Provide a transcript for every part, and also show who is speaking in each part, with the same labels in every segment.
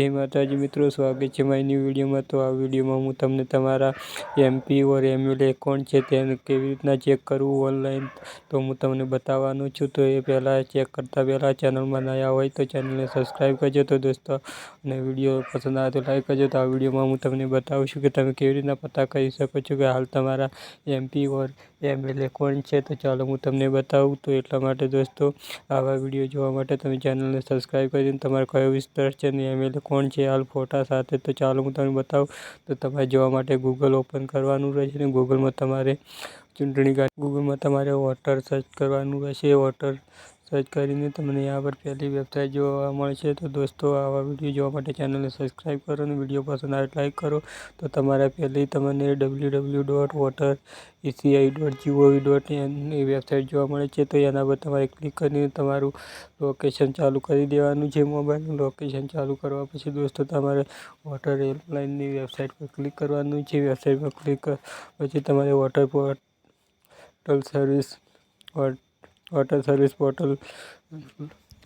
Speaker 1: જય માતાજી મિત્રો, સ્વાગત છે મારી વિડીયોમાં તો આ વિડીયોમાં હું તમને તમારા એમપી ઓર એમએલએ એકાઉન્ટ છે તેને કેવી રીતના ચેક કરવું ઓનલાઈન તો હું તમને બતાવવાનું છું. તો એ પહેલાં ચેક કરતાં પહેલાં ચેનલમાં નયા હોય તો ચેનલને સબસ્ક્રાઈબ કરજો. તો દોસ્તો, અને વીડિયો પસંદ આવે તો લાઈક કરજો. તો આ વિડીયોમાં હું તમને બતાવું છું કે તમે કેવી રીતના પતા કરી શકો છો કે હાલ તમારા એમપી ઓર એમએલએ કોણ છે તો ચાલો હું તમને બતાવું તો એટલા માટે દોસ્તો, આવા વીડિયો જોવા માટે તમે ચેનલને સબસ્ક્રાઈબ કરીને તમારો કયો વિસ્તાર છે અને એમએલએ કોણ છે હાલ ફોટા સાથે તો ચાલો હું તમને બતાવું, તો તમારે જોવા માટે ગૂગલ ઓપન કરવાનું રહેશે ને ગૂગલમાં તમારે ચૂંટણી કાર્ડ ગૂગલમાં તમારે વોટર સર્ચ કરવાનું રહેશે વોટર સર્ચ કરીને તમને यहाँ પર પહેલી વેબસાઇટ જોવા મળશે તો દોસ્તો, આવા વીડિયો જોવા માટે ચેનલને સબસ્ક્રાઈબ કરો અને વીડિયો પસંદ આવે લાઈક કરો. તો તમારા પહેલી તમને W W dot voter ECI dot GOV dot એની વેબસાઇટ જોવા મળે છે. તો એના પર તમારે ક્લિક કરીને તમારું લોકેશન ચાલુ કરી દેવાનું છે મોબાઈલનું લોકેશન ચાલુ કરવા પછી દોસ્તો, તમારે વોટર હેલ્પલાઇનની વેબસાઇટ પર ક્લિક કરવાનું છે. વેબસાઇટ પર ક્લિક પછી તમારે voter portal service voter service bottle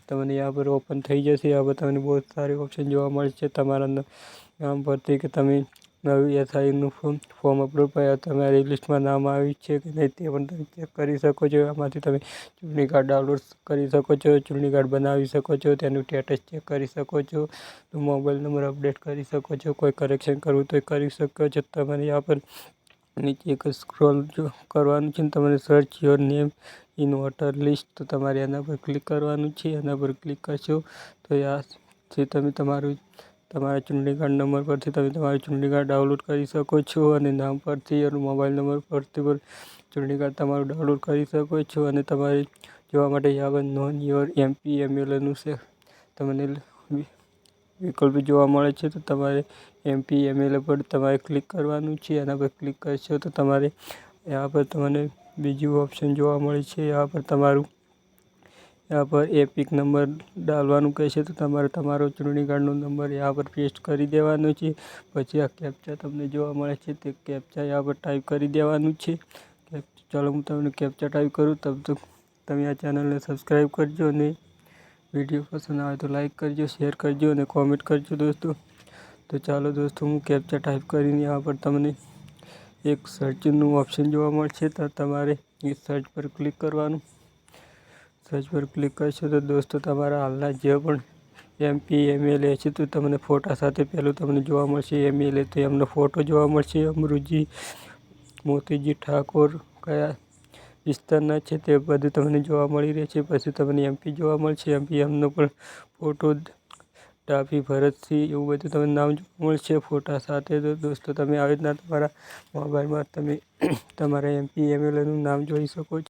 Speaker 1: તમને યા પર ઓપન થઈ જશે. યા પર તમને બહુ સારી ઓપ્શન જોવા મળશે તમારા નામ પરથી કે તમે નવી એસઆઈનું ફોર્મ ફોર્મ અપલોડ કર્યા તમારી લિસ્ટમાં નામ આવ્યું છે કે નહીં તે પણ તમે ચેક કરી શકો છો. આમાંથી તમે ચૂંટણી કાર્ડ ડાઉનલોડ કરી શકો છો, ચૂંટણી કાર્ડ બનાવી શકો છો, તેનું સ્ટેટસ ચેક કરી શકો છો મોબાઈલ નંબર અપડેટ કરી શકો છો, કોઈ કરેક્શન કરવું તો કરી શકો છો. તમારી આ પર નીચે એક સ્ક્રોલ જો કરવાનું છે તમારે search your name in voter list તો તમારે એના પર ક્લિક કરવાનું છે. એના પર ક્લિક કરશો તો આથી તમે તમારું, તમારા ચૂંટણી કાર્ડ નંબર પરથી તમે તમારું ચૂંટણી કાર્ડ ડાઉનલોડ કરી શકો છો અને નામ પરથી અને મોબાઈલ નંબર પરથી પણ ચૂંટણી કાર્ડ તમારું ડાઉનલોડ કરી શકો છો અને તમારે જોવા માટે યાવન નોન યોર એમપી એમએલએનું છે. તમને વિકલ્પ જોવા મળે છે, તો તમારે એમપી એમએલએ પર તમારે ક્લિક કરવાનું છે, એના પર ક્લિક કરશો, તો તમારે એના પર તમને બીજું ઓપ્શન જોવા મળે છે એના પર તમારું એના પર એપિક નંબર ડાલવાનું કહેશે, તો તમારે તમારો ચૂંટણી કાર્ડનો નંબર એના પર પેસ્ટ કરી દેવાનો છે, પછી આ કેપ્ચા તમને જોવા મળે છે, તે કેપ્ચા એના પર ટાઈપ કરી દેવાનું છે. ચાલો હું તમને કેપ્ચા ટાઈપ કરું, તબ તો તમે આ ચેનલને સબસ્ક્રાઈબ કરજો અને વીડિયો પસંદ આવે તો લાઈક કરજો શેર કરજો અને કોમેન્ટ કરજો દોસ્તો. તો ચાલો દોસ્તો, હું કેપ્ચા ટાઈપ કરીને આ પર તમને એક સર્ચનું ઓપ્શન જોવા મળશે. તો તમારે એ સર્ચ પર ક્લિક કરવાનું. સર્ચ પર ક્લિક કરશો તો દોસ્તો, તમારા હાલના જે પણ એમપી એમએલએ છે તો તમને ફોટા સાથે પહેલું તમને જોવા મળશે. એમએલએ તો એમનો ફોટો જોવા મળશે. અમૃતજી, મોતીજી ઠાકોર, કયા વિસ્તારના છે તે બધું તમને જોવા મળી રહે છે. પછી તમને એમપી જોવા મળશે. એમપી એમનો પણ ફોટો ડાભી ભરતસિંહ એવું બધું તમને નામ જોવા મળશે. ફોટા સાથે તો દોસ્તો તમે આવી રીતના તમારા મોબાઈલમાં તમે તમારા એમપી એમએલએનું નામ જોઈ શકો છો.